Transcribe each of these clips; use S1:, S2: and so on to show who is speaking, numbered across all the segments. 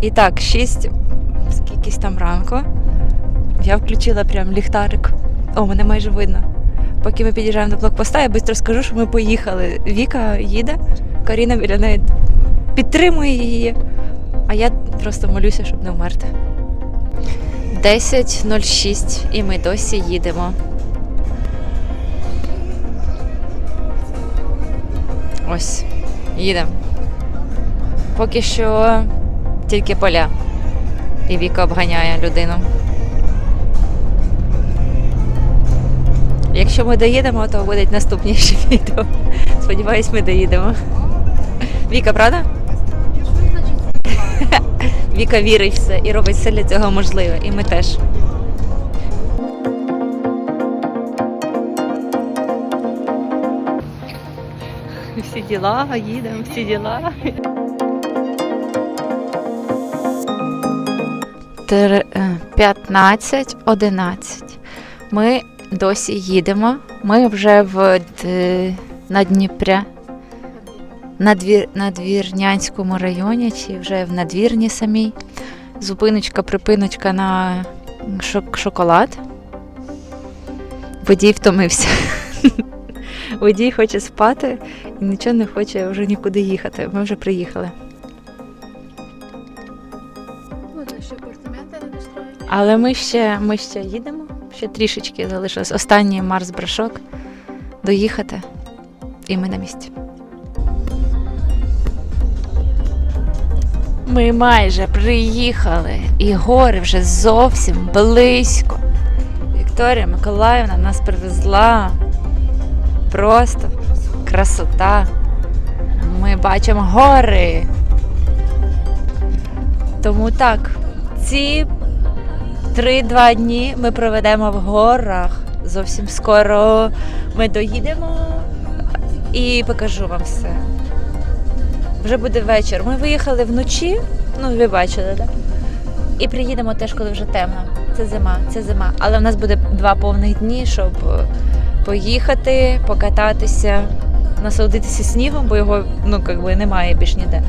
S1: І так, 6 скількись там ранку. Я включила прям ліхтарик. О, мене майже видно. Поки ми під'їжджаємо до блокпоста, я швидко скажу, що ми поїхали. Віка їде, Каріна біля неї підтримує її. А я просто молюся, щоб не вмерти. 10.06 і ми досі їдемо. Ось, їдемо. Поки що тільки поля. І Віка обганяє людину. Якщо ми доїдемо, то будуть наступніші відео. Сподіваюсь, ми доїдемо. Віка, правда? Віка вірить в все і робить все для цього можливе. І ми теж. Всі діла, їдемо, всі діла. 15-11. Ми досі їдемо. Ми вже в на Дніпря. На, двір, районі, чи вже в надвірні самій. Зупиночка, припиночка на шок- шоколад. Водій втомився. Водій хоче спати і нічого не хоче вже нікуди їхати. Ми вже приїхали. Але ми ще, ми ще їдемо, ще трішечки залишилось. Останній Марс брашок доїхати, і ми на місці. Ми майже приїхали, і гори вже зовсім близько. Вікторія Миколаївна нас привезла. Просто красота. Ми бачимо гори. Тому так, ці Три-два дні ми проведемо в горах. Зовсім скоро ми доїдемо і покажу вам все. Вже буде вечір. Ми виїхали вночі, ну ви бачили, так? І приїдемо теж, коли вже темно. Це зима, це зима. Але в нас буде два повних дні, щоб е, поїхати, покататися, насолодитися снігом, бо його ну, якби, немає більш ніде.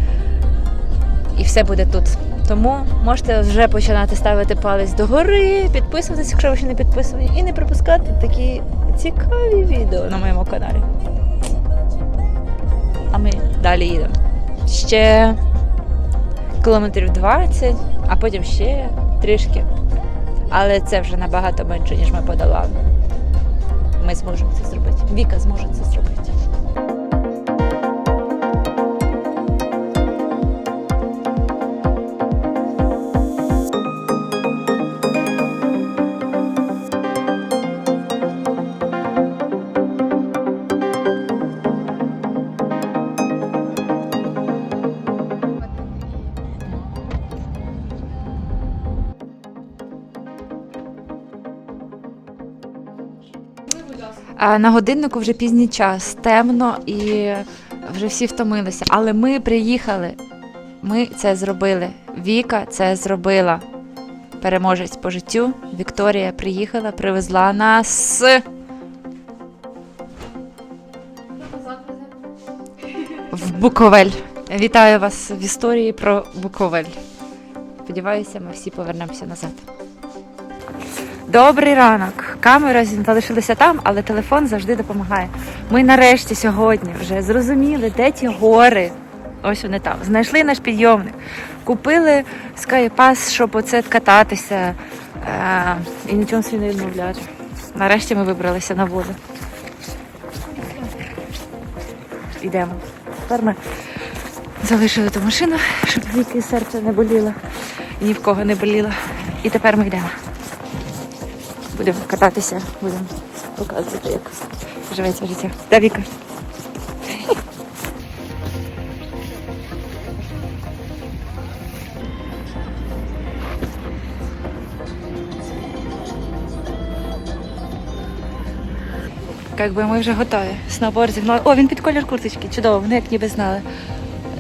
S1: І все буде тут. Тому можете вже починати ставити палець догори, підписуватися, якщо ви ще не підписані, і не пропускати такі цікаві відео на моєму каналі. А ми далі їдемо. Ще кілометрів 20, а потім ще трішки. Але це вже набагато менше, ніж ми подолали. Ми зможемо це зробити. Віка зможе це зробити. На годиннику вже пізній час, темно і вже всі втомилися. Але ми приїхали. Ми це зробили. Віка це зробила. Переможець по життю. Вікторія приїхала, привезла нас. В Буковель. Вітаю вас в історії про Буковель. Сподіваюся, ми всі повернемося назад. Добрий ранок. Камера залишилася там, але телефон завжди допомагає. Ми нарешті сьогодні вже зрозуміли, де ті гори. Ось вони там. Знайшли наш підйомник, купили скайпас, щоб оце кататися е- і нічого собі не відмовляти. Нарешті ми вибралися на воду. Йдемо. Тепер ми залишили ту машину, щоб віки серце не боліло і ні в кого не боліло. І тепер ми йдемо. Будемо кататися, будемо показувати, як живеться життя. Да, Віка? Как би ми вже готові. Сноуборд зігнали. О, він під колір курточки. Чудово, вони як ніби знали.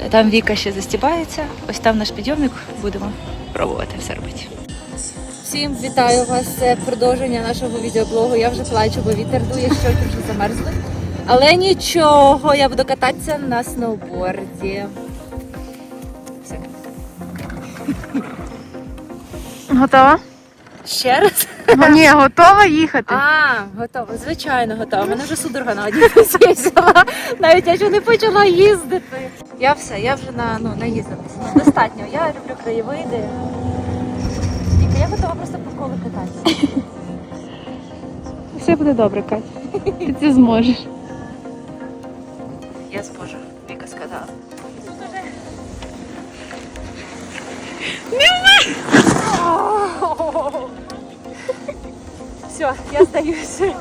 S1: Там Віка ще застібається. Ось там наш підйомник. Будемо пробувати все робити. Всім вітаю вас. Це продовження нашого відеоблогу. Я вже плачу, бо вітер дує, щоки вже замерзли. Але нічого, я буду кататися на сноуборді. Все.
S2: Готова?
S1: Ще раз?
S2: Ні, готова їхати.
S1: А, готова, звичайно, готова. Мене вже судорога на одній нозі взяла. Навіть я ще не почала їздити. Я все, я вже на ну наїздилася. Достатньо. Я люблю краєвиди. Я готова просто по колу кататися.
S2: Все буде добре, Катя. Ти це зможеш.
S1: Я зможу, Віка сказала. Все, я здаюся.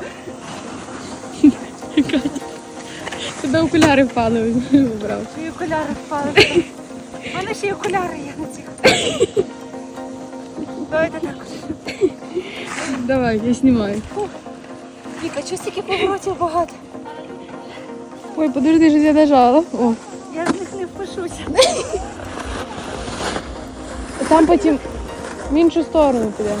S2: Тебе окуляри впали, вибрав.
S1: Окуляри впали. У мене ще й окуляри є на цих. Давайте так.
S2: Давай, я знімаю.
S1: Віка, чого стільки поворотів багато?
S2: Ой, подожди, що я нажала. О,
S1: Я з них не впишуся.
S2: там потім в іншу сторону підемо.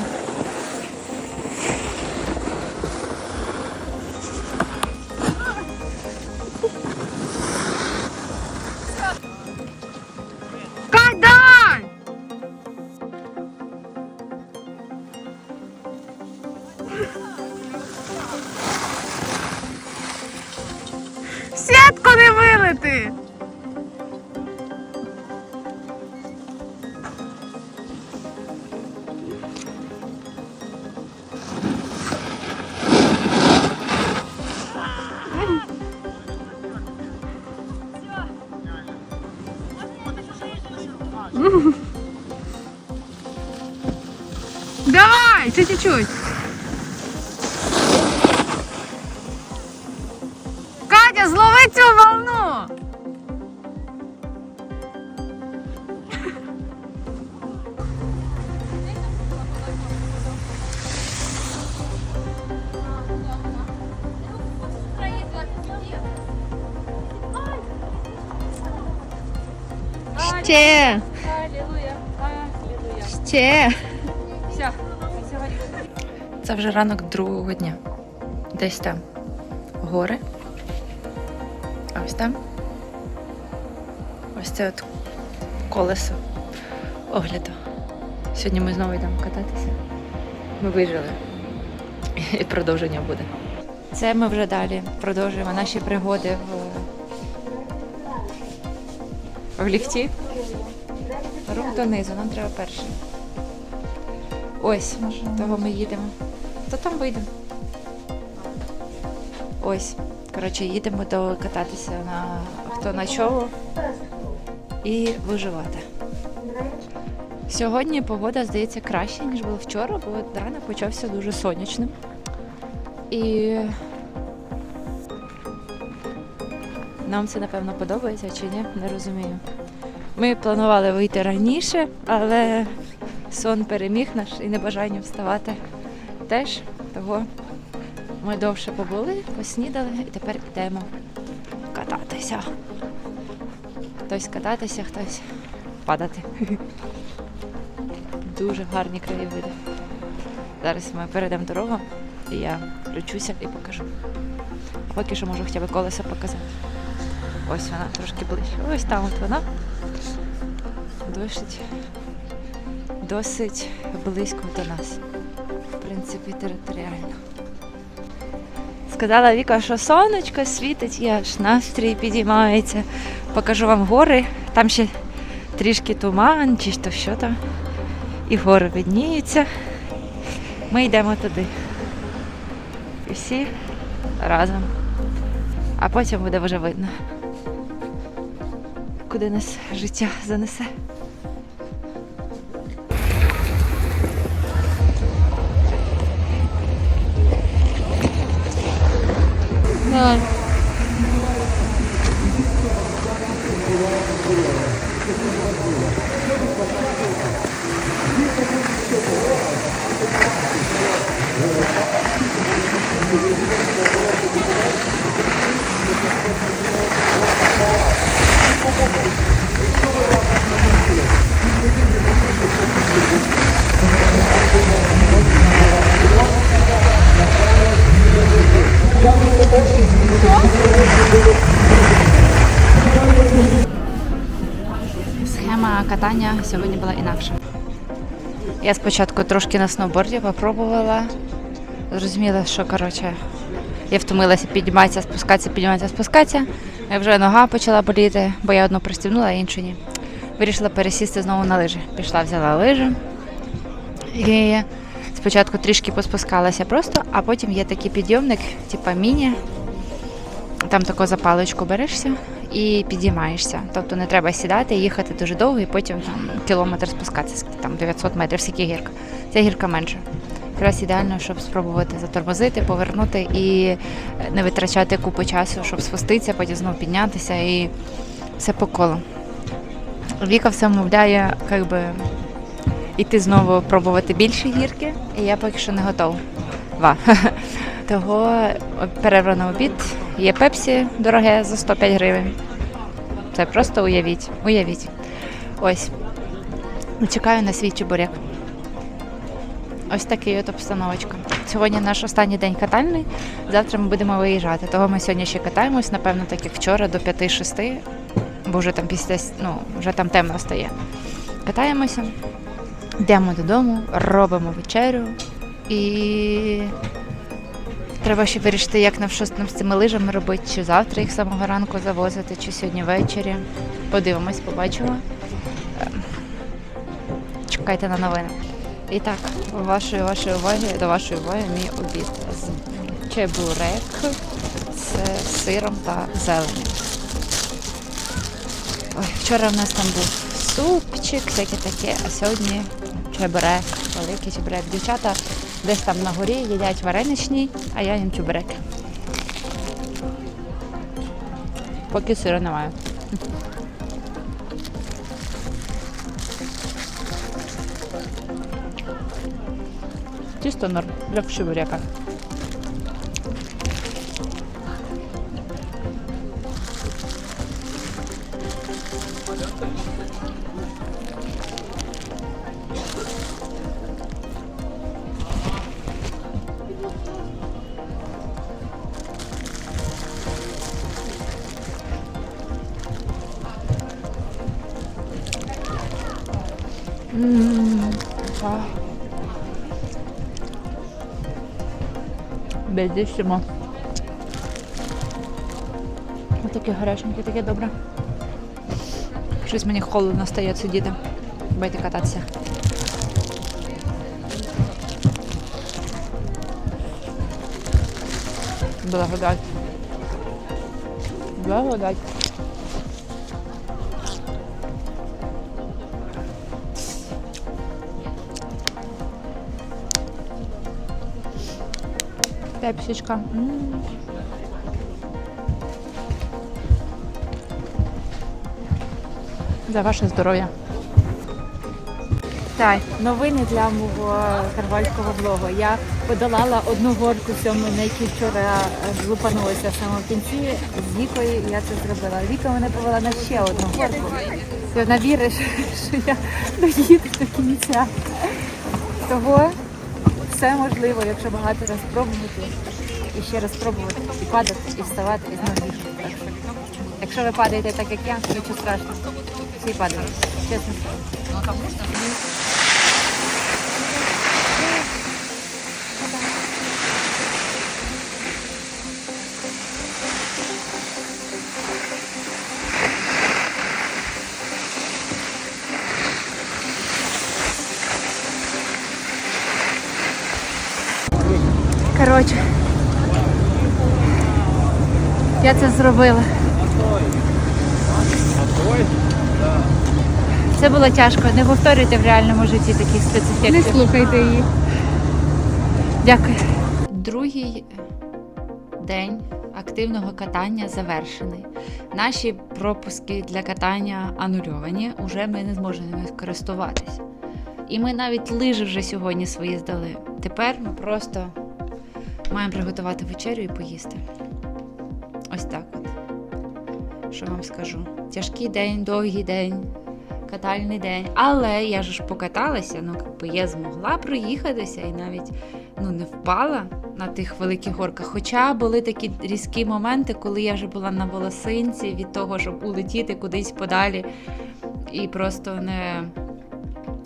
S2: Чуть-чуть. Катя, злови цю волну. Ще,
S1: Алілуя, алілуя.
S2: ще.
S1: Все. Це вже ранок другого дня. Десь там гори. А ось там. Ось це от колесо огляду. Сьогодні ми знову йдемо кататися. Ми вижили. І продовження буде. Це ми вже далі продовжуємо наші пригоди в, в ліфті. Рух донизу, нам треба перший. Ось, того ми їдемо. То там вийдемо. Ось. Коротше, їдемо до кататися на хто на чого і виживати. Сьогодні погода здається краще, ніж було вчора, бо ранок почався дуже сонячним. І нам це напевно подобається чи ні, не розумію. Ми планували вийти раніше, але сон переміг наш і небажання вставати теж. Того ми довше побули, поснідали і тепер йдемо кататися. Хтось кататися, хтось падати. Дуже гарні краєвиди. Зараз ми перейдемо дорогу, і я включуся і покажу. Поки що можу хоча б колесо показати. Ось вона трошки ближче. Ось там от вона. Досить, досить близько до нас. Принципі, територіально. Сказала Віка, що сонечко світить, і аж настрій підіймається. Покажу вам гори. Там ще трішки туман, чи то що там. І гори видніються. Ми йдемо туди. І всі разом. А потім буде вже видно, куди нас життя занесе.
S2: Давай.
S1: Схема катання сьогодні була інакша. Я спочатку трошки на сноуборді попробувала. Зрозуміла, що коротше, я втомилася підніматися, спускатися, підніматися, спускатися. І вже нога почала боліти, бо я одну пристібнула, а іншу ні. Вирішила пересісти знову на лижі. Пішла, взяла лижу. І спочатку трішки поспускалася просто, а потім є такий підйомник, типа міні. Там таку запаличку берешся і підіймаєшся. Тобто не треба сідати, їхати дуже довго і потім там кілометр спускатися, там 900 метрів, скільки гірка. Ця гірка менше. Якраз ідеально, щоб спробувати затормозити, повернути і не витрачати купу часу, щоб спуститися, потім знову піднятися і все по колу. Віка все мовляє, як би іти знову пробувати більші гірки, і я поки що не готова. Ва. Того перерва обід. Є пепсі дороге за 105 гривень. Це просто уявіть. Уявіть. Ось. Чекаю на свій чебурек. Ось такий от обстановочка. Сьогодні наш останній день катальний. Завтра ми будемо виїжджати. Того ми сьогодні ще катаємось, напевно, так як вчора, до 5-6, бо вже там після ну, вже там темно стає. Катаємося, йдемо додому, робимо вечерю і треба ще вирішити, як нам щось нам з цими лижами робити, чи завтра їх самого ранку завозити, чи сьогодні ввечері. Подивимось, побачимо. Ем, Чекайте на новини. І так, вашої вашої уваги, до вашої уваги мій обід з чебурек з сиром та зеленню. Ой, вчора в нас там був супчик, всяке таке, а сьогодні чебурек, великий чебурек. Дівчата десь там на горі їдять вареничні, а я їм чебурек. Поки сиру немає. Чисто норм для чебурека. Бездіщимо. Ось такі гаряченьке, таке добре. Щось мені холодно стає сидіти. бити кататися. Благодать. Благодать. Пепсичка. М. За ваше здоров'я.
S3: Так, новини для мого карвальського блогу. Я подолала одну горку цьому, на якій вчора е, лупанулася саме в кінці з Вікою, я це зробила. Віка мене повела на ще одну горку. Вона віриш, що я доїду до кінця. Того все можливо, якщо багато раз спробувати, і ще раз спробувати, і падати, і вставати, і знову. Так що, Якщо ви падаєте так, як я, нічого страшного. Всі падають. Чесно скажу. Я це зробила. Це було тяжко. Не повторюйте в реальному житті таких
S2: Не слухайте її.
S3: Дякую.
S1: Другий день активного катання завершений. Наші пропуски для катання анульовані, уже ми не зможемо ними користуватись. І ми навіть лижі вже сьогодні свої здали. Тепер ми просто маємо приготувати вечерю і поїсти. Що вам скажу? Тяжкий день, довгий день, катальний день. Але я ж покаталася, ну якби я змогла проїхатися і навіть ну, не впала на тих великих горках. Хоча були такі різкі моменти, коли я вже була на волосинці від того, щоб улетіти кудись подалі. і просто не.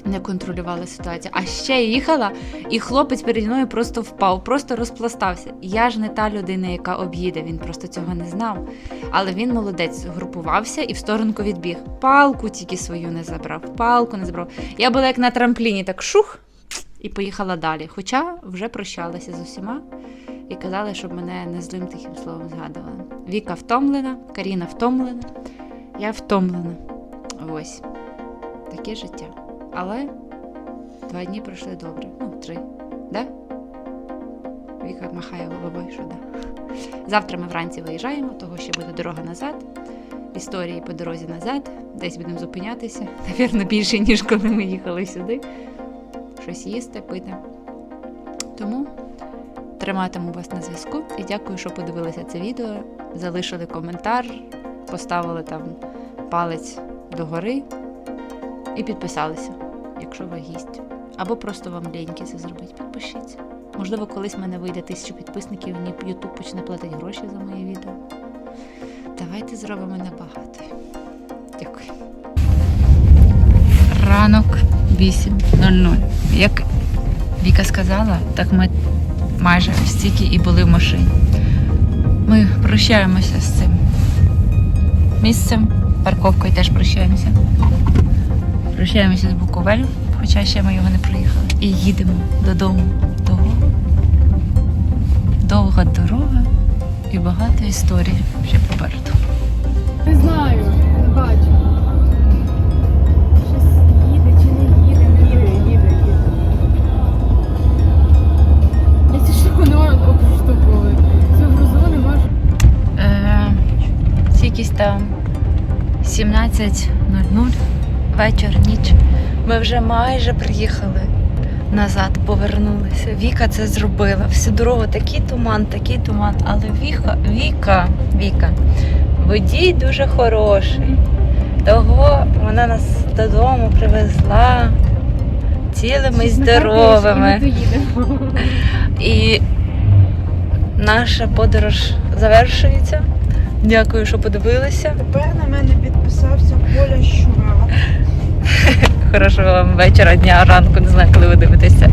S1: Не контролювала ситуацію. А ще їхала, і хлопець переді мною просто впав, просто розпластався. Я ж не та людина, яка об'їде, він просто цього не знав. Але він молодець, групувався і в сторонку відбіг. Палку тільки свою не забрав, палку не забрав. Я була як на трампліні, так шух, і поїхала далі. Хоча вже прощалася з усіма і казали, щоб мене не злим тихим словом згадували. Віка втомлена, Каріна втомлена, я втомлена. Ось таке життя. Але два дні пройшли добре. Ну, три. Да? Віка махає головою, що да. Завтра ми вранці виїжджаємо, того ще буде дорога назад. Історії по дорозі назад. Десь будемо зупинятися. Навірно, більше, ніж коли ми їхали сюди. Щось їсти, пити. Тому триматиму вас на зв'язку і дякую, що подивилися це відео. Залишили коментар, поставили там палець догори і підписалися, якщо ви гість. Або просто вам ліньки це зробити. Підпишіться. Можливо, колись в мене вийде тисячу підписників, і YouTube почне платити гроші за моє відео. Давайте зробимо набагато. Дякую. Ранок 8.00. Як Віка сказала, так ми майже стільки і були в машині. Ми прощаємося з цим місцем, парковкою теж прощаємося. Прощаємося з Буковелем, хоча ще ми його не проїхали. І їдемо додому. Того. Довга дорога і багато історій ще попереду.
S2: Не знаю, не бачу. Щось їде чи не їде, не їде, їде, їде. Я ці. Цю грузу не можу.
S1: Е, якісь там 17.00, вечір, ніч. Ми вже майже приїхали назад, повернулися. Віка це зробила. Всю дорогу такий туман, такий туман. Але Віка, Віка, Віка, водій дуже хороший. Того вона нас додому привезла цілими і здоровими. І наша подорож завершується. Дякую, що подивилися.
S4: Тепер на мене підписався Коля Щура.
S1: Хорошого вам вечора, дня, ранку, не знаю, коли ви дивитеся.